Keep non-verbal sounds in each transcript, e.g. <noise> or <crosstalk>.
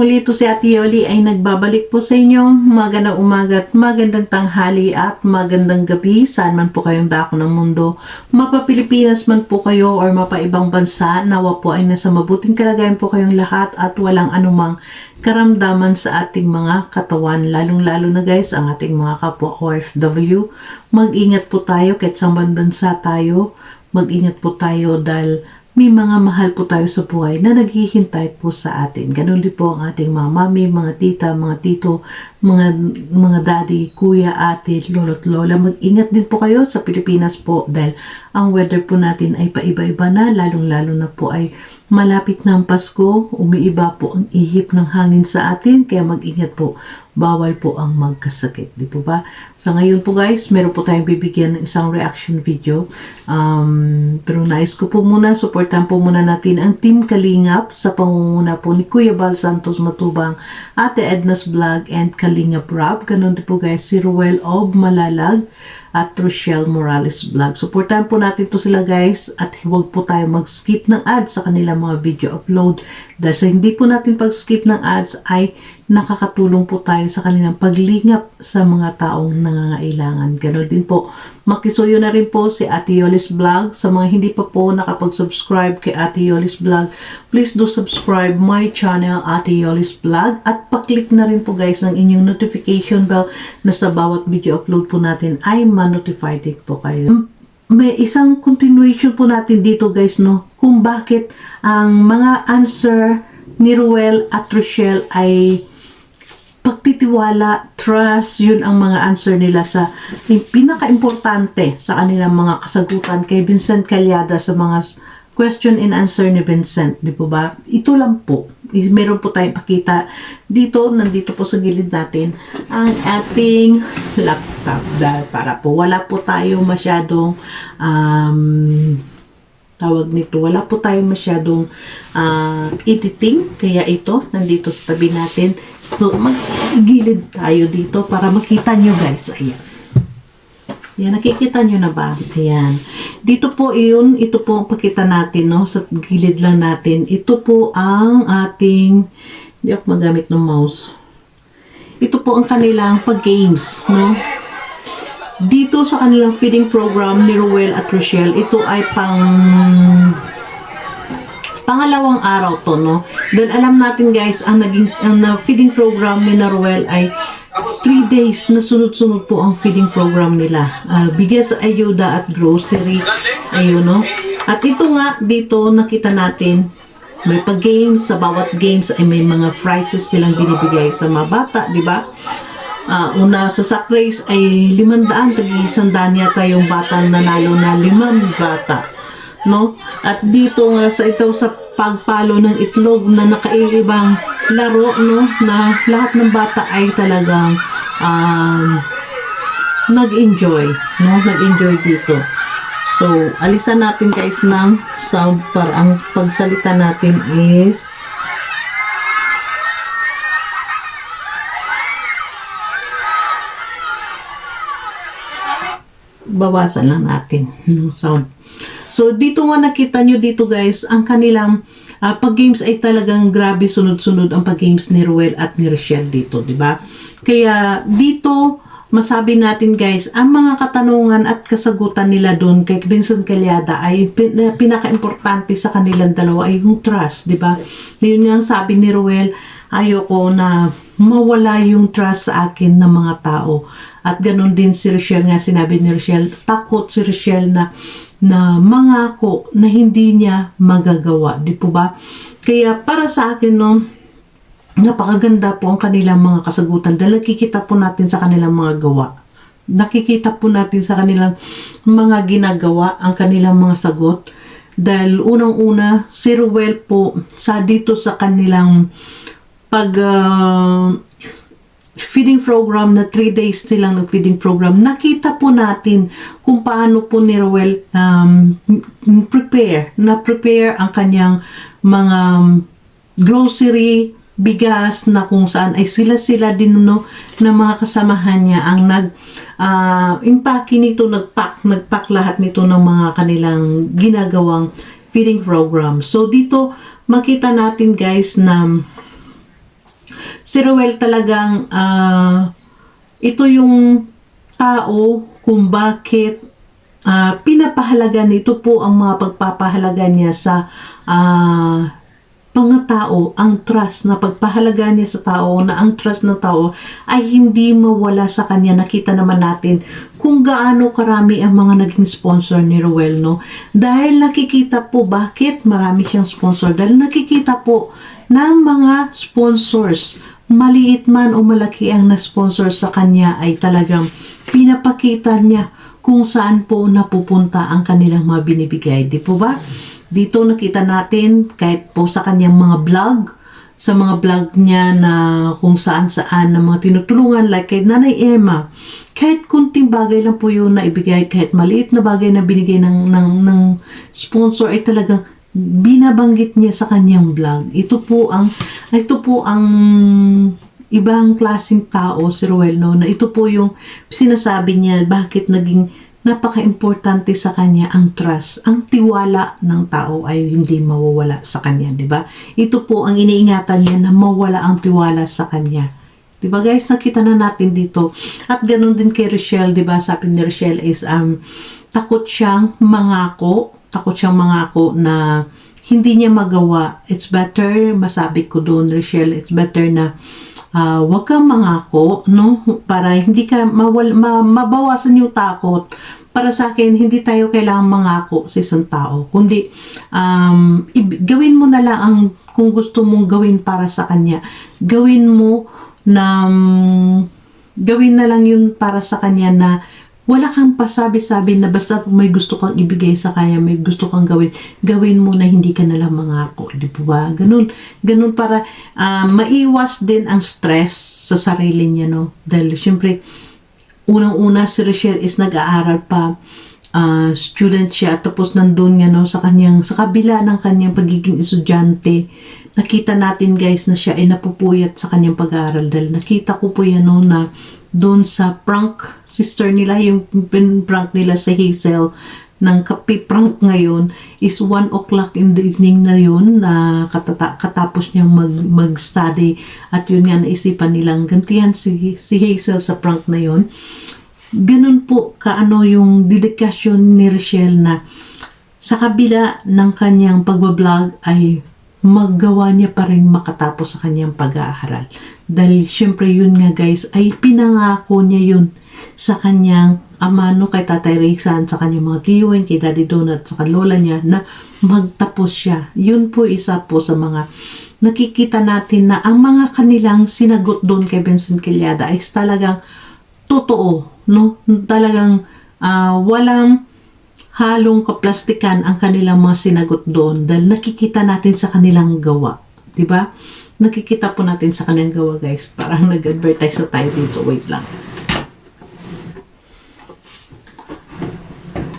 Muli ito si Ate Yoli ay nagbabalik po sa inyo. Magandang umaga at magandang tanghali at magandang gabi. Saan man po kayong dako ng mundo. Mapa Pilipinas man po kayo or mapa ibang bansa. Nawa po ay nasa mabuting kalagayan po kayong lahat at walang anumang karamdaman sa ating mga katawan. Lalong-lalo na guys ang ating mga kapwa OFW. Mag-ingat po tayo kahit sa bansa tayo. Mag-ingat po tayo dahil may mga mahal po tayo sa buhay na naghihintay po sa atin. Ganun din po ang ating mga mami, mga tita, mga tito, mga, mga daddy, kuya, ate, lolo't lola. Mag-ingat din po kayo sa Pilipinas po dahil ang weather po natin ay paiba-iba na, lalong-lalo na po ay malapit na ang Pasko, umiiba po ang ihip ng hangin sa atin, kaya mag-ingat po. Bawal po ang magkasakit, di po ba? Sa ngayon po guys, meron po tayong bibigyan ng isang reaction video. Um, pero nais ko po muna, supportan po muna natin ang Team Kalingap sa pangunguna po ni Kuya Bal Santos Matubang, Ate Edna's Vlog, and Kalingap Rob. Ganun po guys, si Ruel Ob Malalag at Rochelle Morales Vlog. Supportan po natin to sila guys at huwag po tayo mag-skip ng ads sa kanilang mga video upload dahil sa hindi po natin pag-skip ng ads ay nakakatulong po tayo sa kanilang paglingap sa mga taong nangangailangan. Ganon din po. Makisuyo na rin po si Ate Yolis Vlog. Sa mga hindi pa po nakapag-subscribe kay Ate Yolis Vlog, please do subscribe my channel Ate Yolis Vlog at paklik na rin po guys ng inyong notification bell na sa bawat video upload po natin ay ma-notify din po kayo may isang continuation po natin dito guys no kung bakit ang mga answer ni Ruel at Rochelle ay pagtitiwala, trust, yun ang mga answer nila sa yung pinaka-importante sa kanilang mga kasagutan kay Vincent Calyada sa mga question and answer ni Vincent, di po ba? Ito lang po. Meron po tayong pakita dito, nandito po sa gilid natin, ang ating laptop. Dahil para po wala po tayo masyadong um, tawag nito, wala po tayo masyadong ah, editing. Kaya ito, nandito sa tabi natin. So, mag-gilid tayo dito para makita nyo guys. Ayan. Yan, nakikita nyo na ba? Ayan. Dito po yun, ito po ang pakita natin, no? Sa gilid lang natin. Ito po ang ating, hindi ako magamit ng mouse. Ito po ang kanilang pag-games, no? Dito sa kanilang feeding program ni Ruel at Rochelle, ito ay pang pangalawang araw to, no? Then alam natin guys, ang naging ang feeding program ni Ruel ay 3 days na sunod-sunod po ang feeding program nila. Ah, bigas, ayuda at grocery. Ayun, no? At ito nga, dito nakita natin, may pag-games, sa bawat games ay may mga prizes silang binibigay sa mga bata, di ba? Ah, una sa sack race ay 500, tagi isandaan yata yung bata nanalo na limang bata. No? At dito nga sa ito sa pagpalo ng itlog na nakaibang laro no na lahat ng bata ay talagang um, nag-enjoy, no? Nag-enjoy dito. So, alisan natin guys ng sound para ang pagsalita natin is bawasan lang natin ng sound. So, dito nga nakita nyo dito guys, ang kanilang ah, pag-games ay talagang grabe sunod-sunod ang pag-games ni Ruel at ni Rochelle dito, di ba? Kaya dito, masabi natin guys, ang mga katanungan at kasagutan nila doon kay Vincent Calyada ay pin- na pinaka-importante sa kanilang dalawa ay yung trust, di ba? Yun nga ang sabi ni Ruel, ayoko na mawala yung trust sa akin ng mga tao. At ganun din si Rochelle nga, sinabi ni Rochelle, takot si Rochelle na na mangako na hindi niya magagawa, di po ba? Kaya para sa akin, no, napakaganda po ang kanilang mga kasagutan dahil nakikita po natin sa kanilang mga gawa. Nakikita po natin sa kanilang mga ginagawa ang kanilang mga sagot. Dahil unang-una, si Ruel po sa dito sa kanilang pag ah, feeding program na 3 days silang ng feeding program, nakita po natin kung paano po ni Roel um, prepare, na prepare ang kanyang mga grocery, bigas na kung saan ay sila-sila din no na mga kasamahan niya ang nag uh, impake nito nagpack nagpack lahat nito ng mga kanilang ginagawang feeding program. So dito makita natin guys na si Ruel talagang ah, ito yung tao kung bakit ah, pinapahalaga nito po ang mga pagpapahalaga niya sa ah, mga tao, ang trust na pagpahalaga niya sa tao, na ang trust ng tao ay hindi mawala sa kanya. Nakita naman natin kung gaano karami ang mga naging sponsor ni Ruel, no? Dahil nakikita po bakit marami siyang sponsor. Dahil nakikita po ng mga sponsors, maliit man o malaki ang na-sponsor sa kanya ay talagang pinapakita niya kung saan po napupunta ang kanilang mga binibigay. Di po ba? Dito nakita natin kahit po sa kanyang mga vlog, sa mga vlog niya na kung saan saan na mga tinutulungan like kay Nanay Emma. Kahit kunting bagay lang po yun na ibigay, kahit maliit na bagay na binigay ng, ng, ng sponsor ay talagang binabanggit niya sa kanyang vlog. Ito po ang ito po ang ibang klaseng tao si Ruel no na ito po yung sinasabi niya bakit naging napaka-importante sa kanya ang trust. Ang tiwala ng tao ay hindi mawawala sa kanya, di ba? Ito po ang iniingatan niya na mawala ang tiwala sa kanya. Di ba guys, nakita na natin dito. At ganun din kay Rochelle, di ba? Sabi ni Rochelle is um, takot siyang mangako, takot siyang mangako na hindi niya magawa. It's better, masabi ko doon, Rochelle, it's better na ah wag kang mangako, no? Para hindi ka mawal, ma, mabawasan yung takot. Para sa akin, hindi tayo kailangang mangako sa isang tao. Kundi, um, gawin mo na lang ang kung gusto mong gawin para sa kanya. Gawin mo na, um, gawin na lang yun para sa kanya na wala kang pasabi-sabi na basta may gusto kang ibigay sa kanya, may gusto kang gawin, gawin mo na hindi ka nalang mangako, di ba? Ganun, ganun para ah, maiwas din ang stress sa sarili niya, no? Dahil syempre, unang-una si Rochelle is nag-aaral pa, ah, student siya, tapos nandun nga, no, sa kanyang, sa kabila ng kanyang pagiging estudyante, nakita natin guys na siya ay napupuyat sa kanyang pag-aaral dahil nakita ko po yan no, na doon sa prank sister nila, yung prank nila sa Hazel ng kape prank ngayon is 1 o'clock in the evening na yun na katata- katapos niyang mag, mag-study. At yun nga naisipan nilang gantihan si, si Hazel sa prank na yun. Ganun po kaano yung dedikasyon ni Rochelle na sa kabila ng kanyang pagbablog ay maggawa niya pa rin makatapos sa kanyang pag-aaral. Dahil syempre yun nga guys, ay pinangako niya yun sa kanyang ama no kay Tatay Rizan, sa kanyang mga kiyuin, kay Daddy Donut, sa lola niya na magtapos siya. Yun po isa po sa mga nakikita natin na ang mga kanilang sinagot doon kay Vincent Quillada ay talagang totoo, no? Talagang ah, walang halong kaplastikan ang kanilang mga sinagot doon dahil nakikita natin sa kanilang gawa. ba? Nakikita po natin sa kanilang gawa, guys. Parang <laughs> nag-advertise na tayo dito. Wait lang.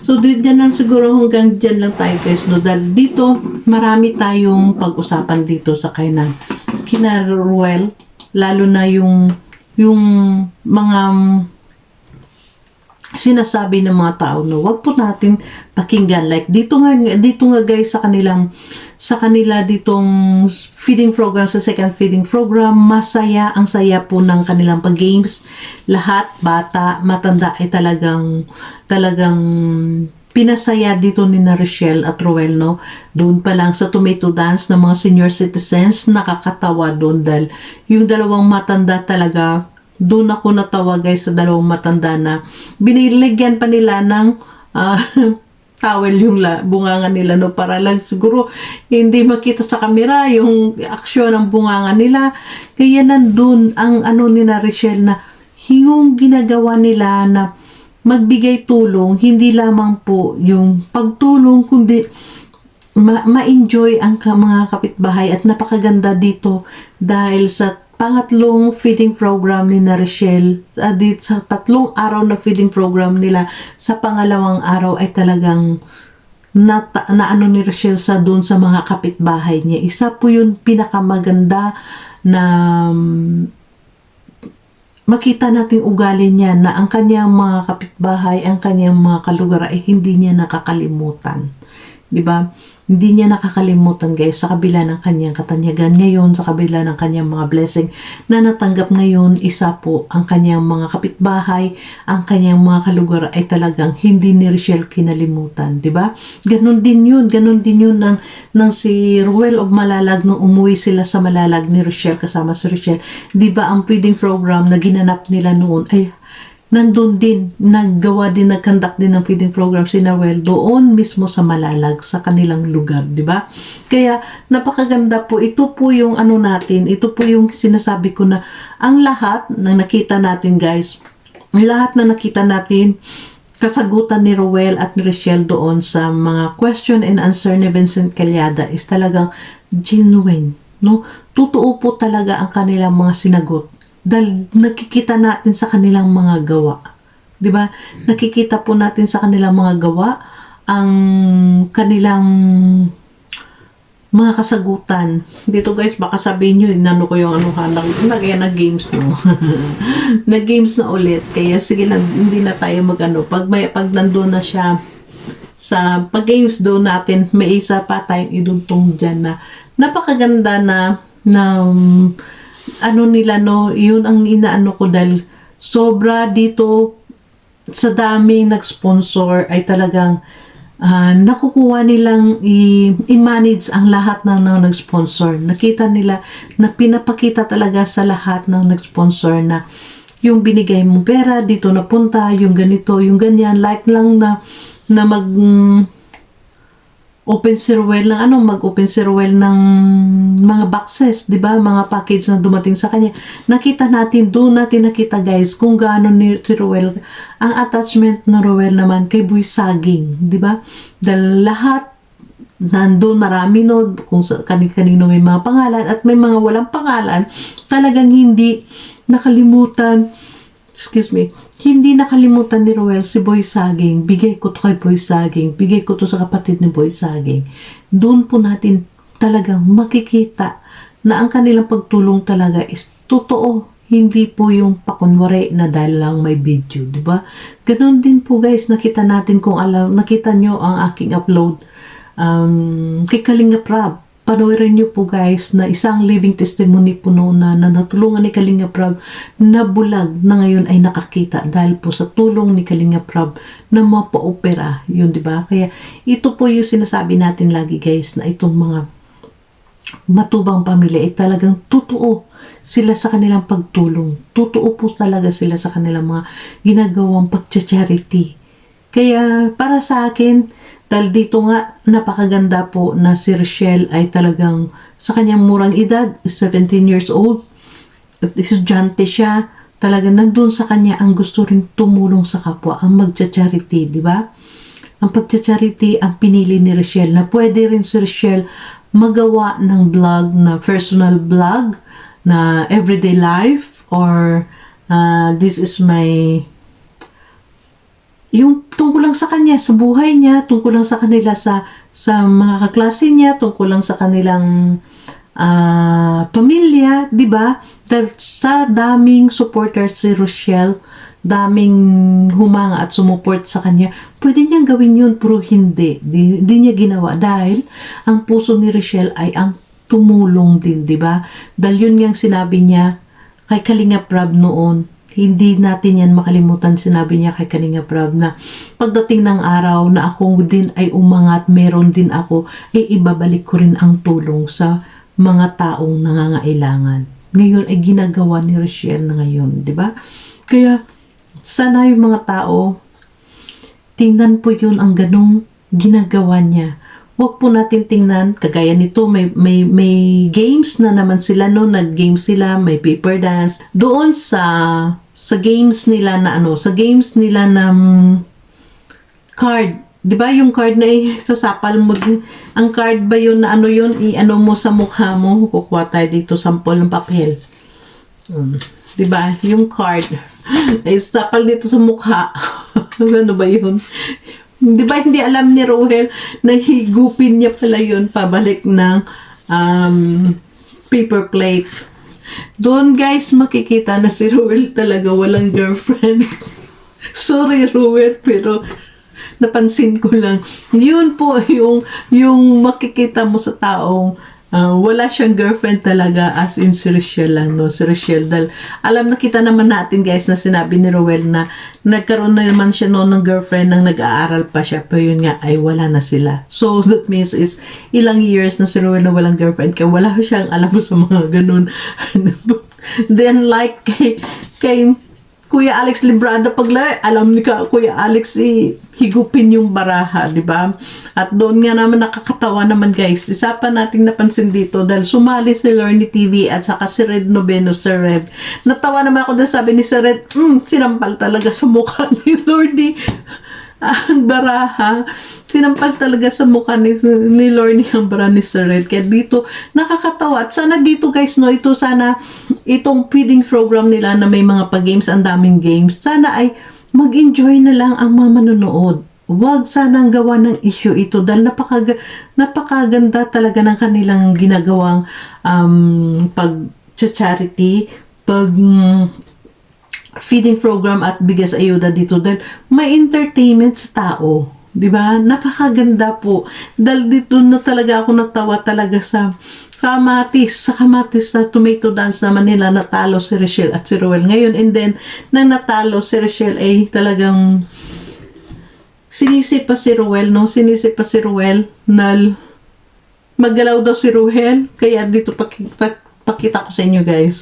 So, dyan lang siguro hanggang dyan lang tayo guys. No? Dahil dito, marami tayong pag-usapan dito sa kina, kina Ruel. Lalo na yung, yung mga sinasabi ng mga tao no wag po natin pakinggan like dito nga dito nga guys sa kanilang sa kanila ditong feeding program sa second feeding program masaya ang saya po ng kanilang pag games lahat bata matanda ay talagang talagang pinasaya dito ni na Rochelle at Roel, no? Doon pa lang sa tomato dance ng mga senior citizens, nakakatawa doon dahil yung dalawang matanda talaga, doon ako natawa guys sa dalawang matanda na biniligyan pa nila ng ah, <laughs> towel yung la, bunganga nila no? Para lang siguro hindi makita sa kamera yung aksyon ng bunganga nila. Kaya nandun ang ano ni na Rochelle na yung ginagawa nila na magbigay tulong, hindi lamang po yung pagtulong, kundi ma- ma-enjoy ang ka- mga kapitbahay at napakaganda dito dahil sa pangatlong feeding program ni na Rochelle, uh, dito sa tatlong araw na feeding program nila, sa pangalawang araw ay talagang na, na ano ni Rochelle sa doon sa mga kapitbahay niya. Isa po yun pinakamaganda na um, makita nating ugali niya na ang kanyang mga kapitbahay, ang kanyang mga kalugar ay hindi niya nakakalimutan. 'Di ba? Hindi niya nakakalimutan guys sa kabila ng kanyang katanyagan ngayon, sa kabila ng kanyang mga blessing na natanggap ngayon, isa po ang kanyang mga kapitbahay, ang kanyang mga kalugar ay talagang hindi ni Rochelle kinalimutan, 'di ba? Ganon din 'yun, ganon din 'yun ng ng si Ruel of Malalag nung umuwi sila sa Malalag ni Rochelle kasama si Rochelle. 'Di ba ang feeding program na ginanap nila noon ay nandun din, naggawa din, nag-conduct din ng feeding program si Noel doon mismo sa Malalag, sa kanilang lugar, di ba? Kaya, napakaganda po. Ito po yung ano natin, ito po yung sinasabi ko na ang lahat na nakita natin, guys, lahat na nakita natin, kasagutan ni Roel at ni Rochelle doon sa mga question and answer ni Vincent Calyada is talagang genuine, no? Totoo po talaga ang kanilang mga sinagot dahil nakikita natin sa kanilang mga gawa. 'Di ba? Nakikita po natin sa kanilang mga gawa ang kanilang mga kasagutan. Dito guys, baka sabihin nyo, inano ko yung ano ha, nag, nag games no. <laughs> nag games na ulit. Kaya sige lang, hindi na tayo magano. Pag, may, pag nandun na siya sa pag games do natin, may isa pa tayong idugtong dyan na napakaganda na na um, ano nila no, yun ang inaano ko dahil sobra dito sa daming nag-sponsor ay talagang ah, nakukuha nilang i-manage ang lahat ng, ng nag-sponsor. Nakita nila na pinapakita talaga sa lahat ng nag-sponsor na yung binigay mong pera dito napunta, yung ganito, yung ganyan, like lang na na mag open si Ruel ng ano, mag-open si Ruel ng mga boxes, 'di ba? Mga package na dumating sa kanya. Nakita natin, doon natin nakita guys kung gaano ni Ruel ang attachment ng Ruel naman kay Boy Saging, 'di ba? Dahil lahat nandun marami no kung sa kanino may mga pangalan at may mga walang pangalan talagang hindi nakalimutan excuse me hindi nakalimutan ni Roel si Boy Saging. Bigay ko to kay Boy Saging. Bigay ko to sa kapatid ni Boy Saging. Doon po natin talagang makikita na ang kanilang pagtulong talaga is totoo. Hindi po yung pakunwari na dahil lang may video, di ba? Ganon din po guys, nakita natin kung alam, nakita nyo ang aking upload um, kay Kalinga Prab. Panoorin niyo po guys na isang living testimony po noon na, na natulungan ni Kalinga Prab na bulag na ngayon ay nakakita dahil po sa tulong ni Kalinga Prab na mapa-opera. Yun, di ba? Kaya ito po yung sinasabi natin lagi guys na itong mga matubang pamilya ay talagang totoo sila sa kanilang pagtulong. Totoo po talaga sila sa kanilang mga ginagawang pagcha-charity. Kaya para sa akin, dahil dito nga napakaganda po na si Rochelle ay talagang sa kanyang murang edad, 17 years old, at estudyante siya, talagang nandun sa kanya ang gusto rin tumulong sa kapwa, ang magcha-charity, di ba? Ang pagcha-charity ang pinili ni Rochelle na pwede rin si Rochelle magawa ng blog na personal blog na everyday life or uh, this is my yung tungkol lang sa kanya, sa buhay niya, tungkol lang sa kanila, sa sa mga kaklase niya, tungkol lang sa kanilang ah, pamilya, di ba? Dahil sa daming supporters si Rochelle, daming humanga at sumuport sa kanya, pwede niyang gawin yun, pero hindi. Di, di niya ginawa dahil ang puso ni Rochelle ay ang tumulong din, di ba? Dahil yun yung sinabi niya kay Kalinga Prab noon, hindi natin yan makalimutan sinabi niya kay Kalinga Prab na pagdating ng araw na ako din ay umangat, meron din ako, ay ibabalik ko rin ang tulong sa mga taong nangangailangan. Ngayon ay ginagawa ni Rochelle na ngayon, di ba? Kaya sana yung mga tao, tingnan po yun ang ganong ginagawa niya. Huwag po natin tingnan, kagaya nito, may, may, may games na naman sila, no? Nag-game sila, may paper dance. Doon sa, sa games nila na ano, sa games nila na mm, card, di ba yung card na <laughs> sasapal mo din, ang card ba yun na ano yun, i-ano mo sa mukha mo, kukuha tayo dito sample ng papel. Mm. Di ba? Yung card. <laughs> Ay, sapal dito sa mukha. <laughs> ano ba yun? Di ba hindi alam ni Rohel na higupin niya pala yun pabalik ng um, paper plate. Doon guys makikita na si Roel talaga walang girlfriend. <laughs> Sorry Roel pero napansin ko lang. Yun po yung, yung makikita mo sa taong ah, wala siyang girlfriend talaga as in si Richelle lang, no? Si Richelle. Dahil alam na kita naman natin guys na sinabi ni Rowell na nagkaroon na naman siya noon ng girlfriend nang nag-aaral pa siya. Pero yun nga ay wala na sila. So that means is ilang years na si Rowell na walang girlfriend kaya wala siyang alam sa mga ganun. <laughs> Then like kay, kay Kuya Alex Librada pagla alam ni ka Kuya Alex eh, higupin yung baraha, di ba? At doon nga naman nakakatawa naman guys. Isa pa nating napansin dito dahil sumali si Lorny TV at saka si Red Noveno, Sir Red. Natawa naman ako dahil sabi ni Sir Red, mm, sinampal talaga sa mukha ni Lorny ang baraha. Sinampal talaga sa mukha ni, ni Lorny ang baraha ni Red. Kaya dito, nakakatawa. At sana dito guys, no, ito sana, itong feeding program nila na may mga pag-games, ang daming games. Sana ay mag-enjoy na lang ang mga manonood. Huwag sanang gawa ng issue ito dahil napaka, napakaganda talaga ng kanilang ginagawang um, pag-charity, pag feeding program at bigas ayuda dito dahil may entertainment sa tao. 'Di ba? Napakaganda po. Dahil dito na talaga ako natawa talaga sa kamatis, sa kamatis na tomato dance naman nila natalo si Rochelle at si Roel. Ngayon, and then, nang natalo si Rochelle ay talagang sinisip pa si Roel, no? Sinisip pa si Roel na maggalaw daw si Roel. Kaya dito pakita, pakita ko sa inyo guys.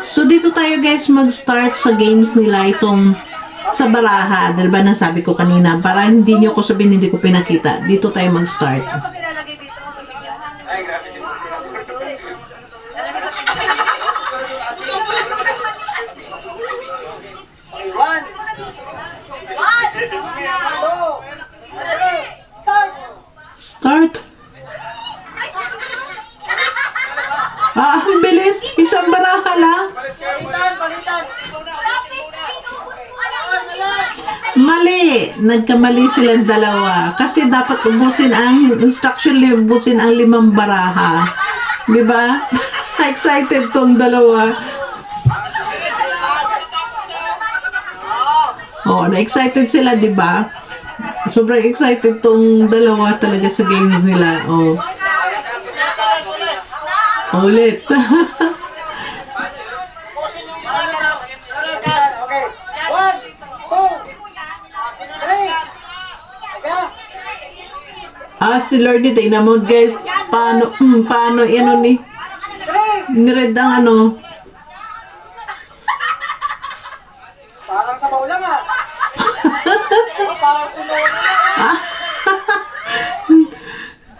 So dito tayo guys mag-start sa games nila itong sa baraha. Dahil ba nasabi ko kanina, para hindi nyo ko sabihin hindi ko pinakita. Dito tayo mag-start. One. Two. Start. Start. Ah, ang bilis. Isang baraha lang. Balitan, balitan. Mali. Nagkamali silang dalawa. Kasi dapat ubusin ang instruction, ubusin ang limang baraha. Di ba? <laughs> Excited tong dalawa. Oh, na-excited sila, di ba? Sobrang excited tong dalawa talaga sa games nila. Oh. Ulit. <laughs> si Lordy, tingnan mo guys. Paano, hmm, paano, ano ni, nired ang ano. Parang sa maulang ah. Oh, Parang puno na. Oh,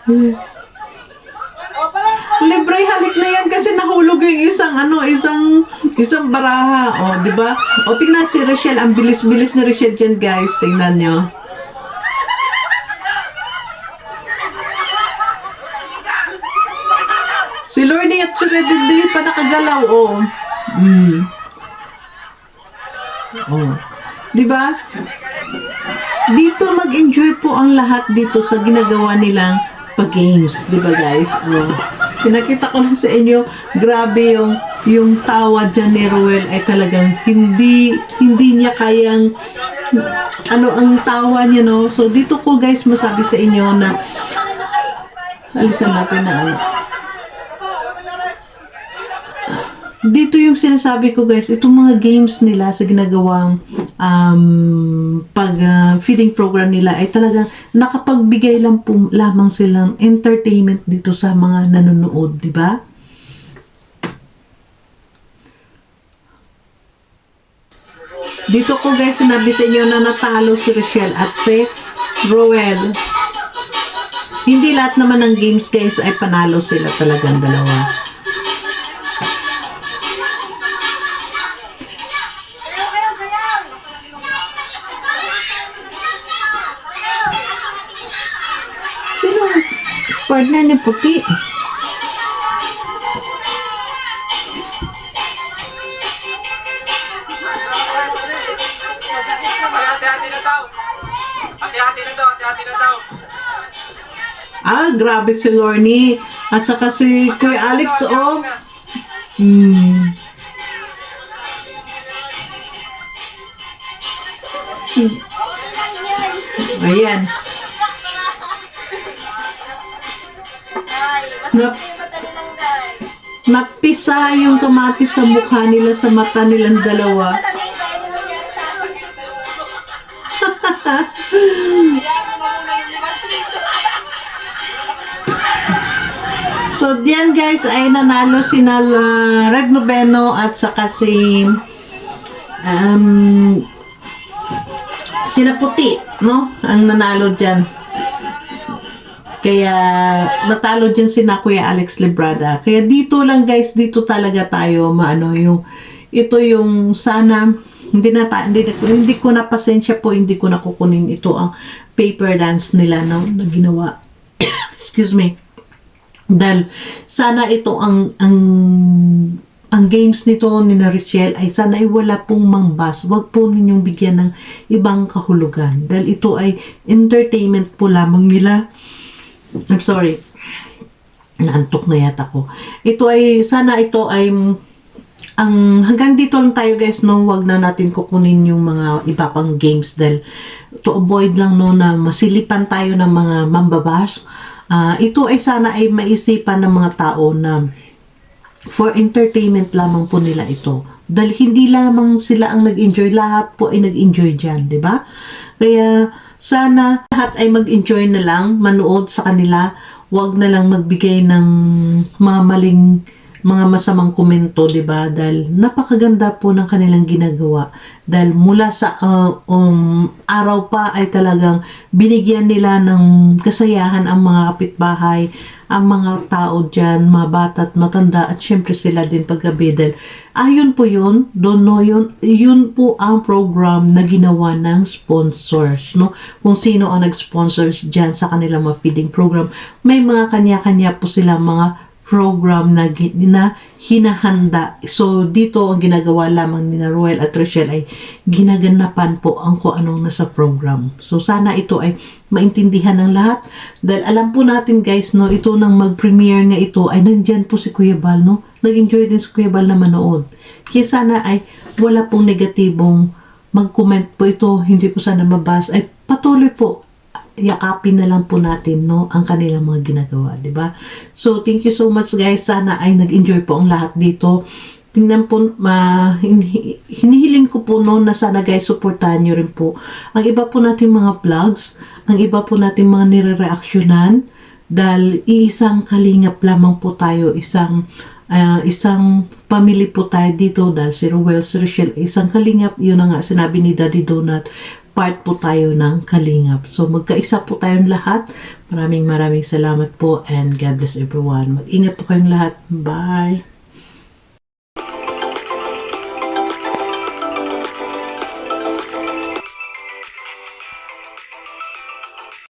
<laughs> Libre halik na yan kasi nahulog yung isang ano, isang isang baraha. O, di ba? O, tingnan si Rochelle. Ang bilis-bilis ni Rochelle dyan, guys. Tingnan nyo. Si Lordy at si Red hindi pa nakagalaw, o. Mm. Oh. Di ba? Dito mag-enjoy po ang lahat dito sa ginagawa nilang pag-games, di ba guys? Oh. Pinakita ko lang sa inyo, grabe yung yung tawa dyan ni Ruel ay talagang hindi hindi niya kayang ano ang tawa niya no. So dito ko guys masabi sa inyo na alisan natin na ano. Dito yung sinasabi ko guys, itong mga games nila sa ginagawang um, pag uh, feeding program nila ay talagang nakapagbigay lang po lamang silang entertainment dito sa mga nanonood, di ba? Dito ko guys sinabi sa inyo na natalo si Rochelle at si Roel. Hindi lahat naman ng games guys ay panalo sila talagang dalawa. Ah, grabe si Lorne. At saka si Kuya Alex, oh. Hmm. Ayan. Nap-. Napisa yung kamatis sa mukha nila sa mata nilang dalawa. So, diyan guys ay nanalo si uh, Reg Noveno at saka si um, sila puti, no? Ang nanalo dyan. Kaya natalo dyan si na Kuya Alex Librada. Kaya dito lang guys, dito talaga tayo maano yung ito yung sana hindi na ta, hindi, hindi ko na pasensya po, hindi ko na kukunin ito ang paper dance nila no, na ginawa. <coughs> Excuse me. Dahil sana ito ang ang ang games nito ni Richelle ay sana ay wala pong mangbas. Huwag po ninyong bigyan ng ibang kahulugan. Dahil ito ay entertainment po lamang nila. I'm sorry. Naantok na yata ko. Ito ay, sana ito ay ang hanggang dito lang tayo guys no wag na natin kukunin yung mga iba pang games dahil to avoid lang no na masilipan tayo ng mga mambabas Ah, ito ay sana ay maisipan ng mga tao na for entertainment lamang po nila ito. Dahil hindi lamang sila ang nag-enjoy, lahat po ay nag-enjoy dyan, di ba? Kaya sana lahat ay mag-enjoy na lang, manood sa kanila, wag na lang magbigay ng mga maling mga masamang komento, di ba? Dahil napakaganda po ng kanilang ginagawa. Dahil mula sa uh, um, araw pa ay talagang binigyan nila ng kasayahan ang mga kapitbahay, ang mga tao dyan, mga bata at matanda, at syempre sila din paggabi. Dahil ayun po yun, doon no, yun, yun po ang program na ginawa ng sponsors, no? Kung sino ang nag-sponsors dyan sa kanilang mga feeding program, may mga kanya-kanya po sila mga program na, na hinahanda. So, dito ang ginagawa lamang ni Royal at Rochelle ay ginaganapan po ang kung anong nasa program. So, sana ito ay maintindihan ng lahat. Dahil alam po natin guys, no, ito nang mag-premiere nga ito ay nandyan po si Kuya Bal, no? Nag-enjoy din si Kuya Bal na manood. Kaya sana ay wala pong negatibong mag-comment po ito, hindi po sana mabas, ay patuloy po yakapin na lang po natin no ang kanilang mga ginagawa, 'di ba? So thank you so much guys. Sana ay nag-enjoy po ang lahat dito. Tingnan po, hin- hinihiling ko po no na sana guys suportahan niyo rin po ang iba po nating mga vlogs, ang iba po nating mga nire-reaksyonan dahil iisang kalingap lamang po tayo, isang ah, isang family po tayo dito dahil si Ruel, si Rochelle, isang kalingap, yun na nga sinabi ni Daddy Donut, part po tayo ng kalingap. So magkaisa po tayong lahat. Maraming maraming salamat po and God bless everyone. Mag-ingat po kayong lahat. Bye!